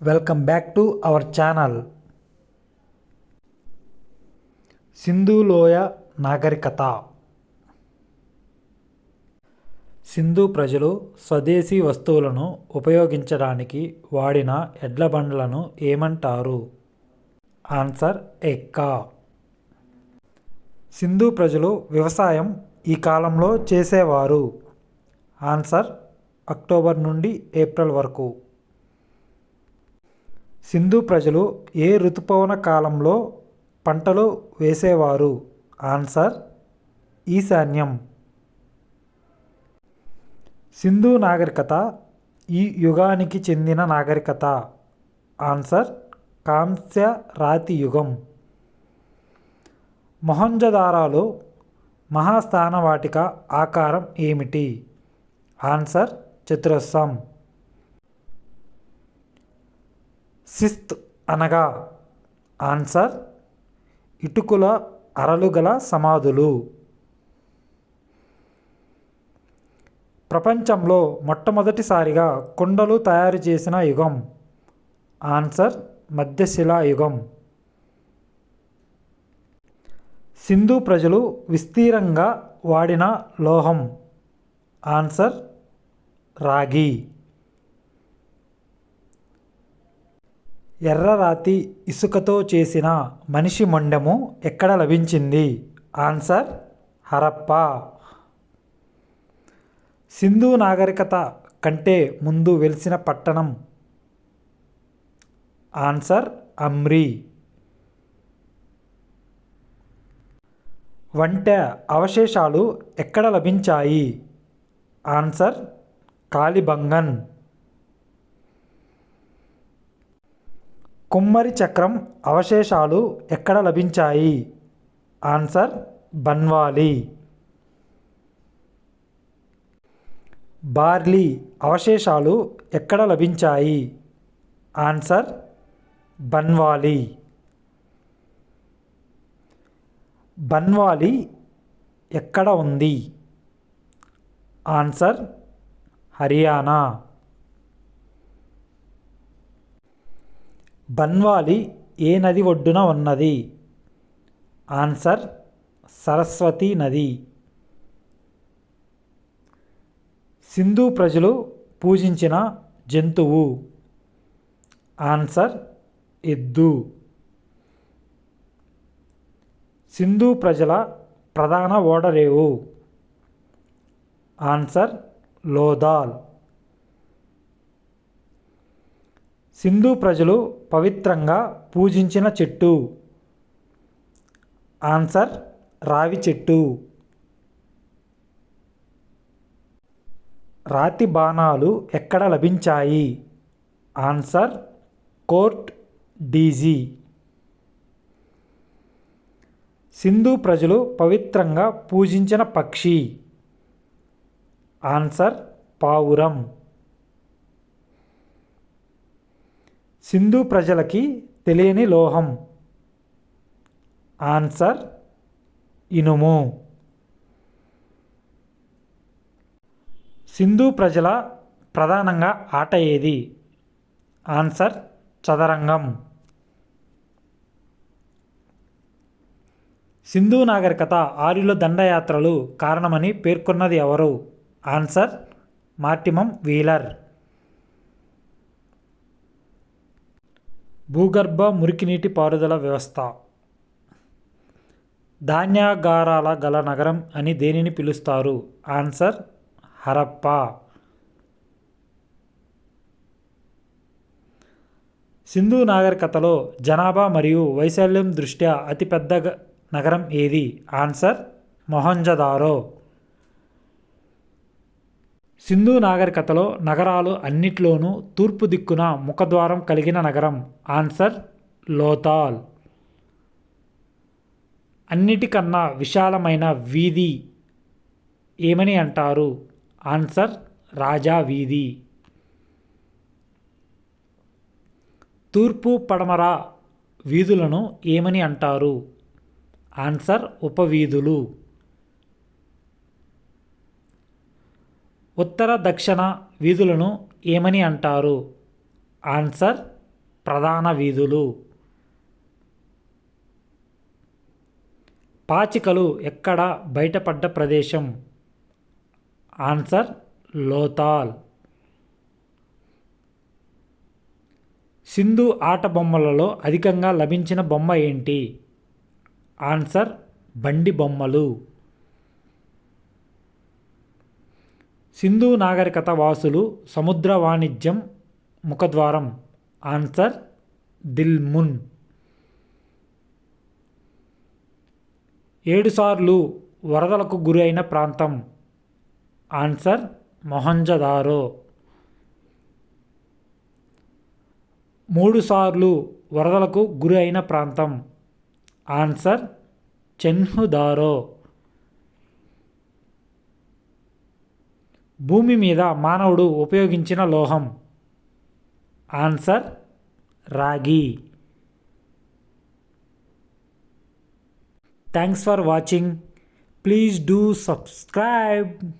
Welcome back to our channel. సింధులోయ నాగరికత. సింధు ప్రజలు స్వదేశీ వస్తువులను ఉపయోగించడానికి వాడిన ఎడ్ల బండ్లను ఏమంటారు? ఆన్సర్ ఎక్కా. సింధు ప్రజలు వ్యవసాయం ఈ కాలంలో చేసేవారు. ఆన్సర్ అక్టోబర్ నుండి ఏప్రిల్ వరకు. సింధు ప్రజలు ఏ ఋతుపవన కాలంలో పంటలు వేసేవారు? ఆన్సర్ ఈశాన్యం. సింధు నాగరికత ఈ యుగానికి చెందిన నాగరికత. ఆన్సర్ కాంస్య రాతి యుగం. మొహంజదారాలో మహాస్థానవాటిక ఆకారం ఏమిటి? ఆన్సర్ చతురస్రం. సిస్త్ అనగా ఆన్సర్ ఇటుకుల అరలుగల సమాధులు. ప్రపంచంలో మొట్టమొదటిసారిగా కుండలు తయారు చేసిన యుగం. ఆన్సర్ మధ్యశిలా యుగం. సింధు ప్రజలు విస్తీరంగా వాడిన లోహం. ఆన్సర్ రాగి. ఎర్రరాతి ఇసుకతో చేసిన మనిషి మొండెము ఎక్కడ లభించింది? ఆన్సర్ హరప్ప. సింధు నాగరికత కంటే ముందు వెలిసిన పట్టణం. ఆన్సర్ అమ్రి. వంట అవశేషాలు ఎక్కడ లభించాయి? ఆన్సర్ కాలిబంగన్. కుమ్మరి చక్రం అవశేషాలు ఎక్కడ లభించాయి? ఆన్సర్ బన్వాలి. బార్లీ అవశేషాలు ఎక్కడ లభించాయి? ఆన్సర్ బన్వాలి. బన్వాలి ఎక్కడ ఉంది? ఆన్సర్ హర్యానా. బన్వాలి ఏ నది ఒడ్డున ఉన్నది? ఆన్సర్ సరస్వతి నది. సింధు ప్రజలు పూజించిన జంతువు. ఆన్సర్ ఎద్దు. సింధు ప్రజల ప్రధాన ఓడరేవు ఆన్సర్ లోదాల్. సింధు ప్రజలు పవిత్రంగా పూజించిన చెట్టు. ఆన్సర్ రావి చెట్టు. రాతి బాణాలు ఎక్కడ లభించాయి? Answer court DG. సింధు ప్రజలు పవిత్రంగా పూజించిన పక్షి. ఆన్సర్ పావురం. సింధు ప్రజలకి తెలియని లోహం. ఆన్సర్ ఇనుము. సింధు ప్రజల ప్రధానంగా ఆట ఏది? ఆన్సర్ చదరంగం. సింధు నాగరికత ఆర్యుల దండయాత్రలు కారణమని పేర్కొన్నది ఎవరు? Answer Mortimer Wheeler. భూగర్భ మురికినీటి పారుదల వ్యవస్థ. ధాన్యాగారాల గల నగరం అని దేనిని పిలుస్తారు? ఆన్సర్ హరప్ప. సింధు నాగరికతలో జనాభా మరియు వైశాల్యం దృష్ట్యా అతిపెద్ద నగరం ఏది? ఆన్సర్ మొహంజదారో. సింధు నాగరికతలో నగరాలు అన్నిట్లోనూ తూర్పు దిక్కున ముఖద్వారం కలిగిన నగరం. ఆన్సర్ లోతాల్. అన్నిటికన్నా విశాలమైన వీధి ఏమని అంటారు? ఆన్సర్ రాజా వీధి. తూర్పు పడమర వీధులను ఏమని అంటారు? ఆన్సర్ ఉపవీధులు ఉత్తర దక్షిణ వీధులను ఏమని అంటారు? ఆన్సర్ ప్రధాన వీధులు. పాచికలు ఎక్కడ బయటపడ్డ ప్రదేశం? ఆన్సర్ లోతాల్. సింధు ఆట బొమ్మలలో అధికంగా లభించిన బొమ్మ ఏంటి? ఆన్సర్ బండి బొమ్మలు. సింధు నాగరికత వాసులు సముద్ర వాణిజ్యం ముఖద్వారం. ఆన్సర్ దిల్మున్ ఏడుసార్లు వరదలకు గురైన ప్రాంతం. ఆన్సర్ మొహంజదారో. మూడుసార్లు వరదలకు గురి అయిన ప్రాంతం. ఆన్సర్ చెన్హుదారో. భూమి మీద మానవుడు ఉపయోగించిన లోహం. ఆన్సర్ రాగి. Thanks for watching. Please do subscribe.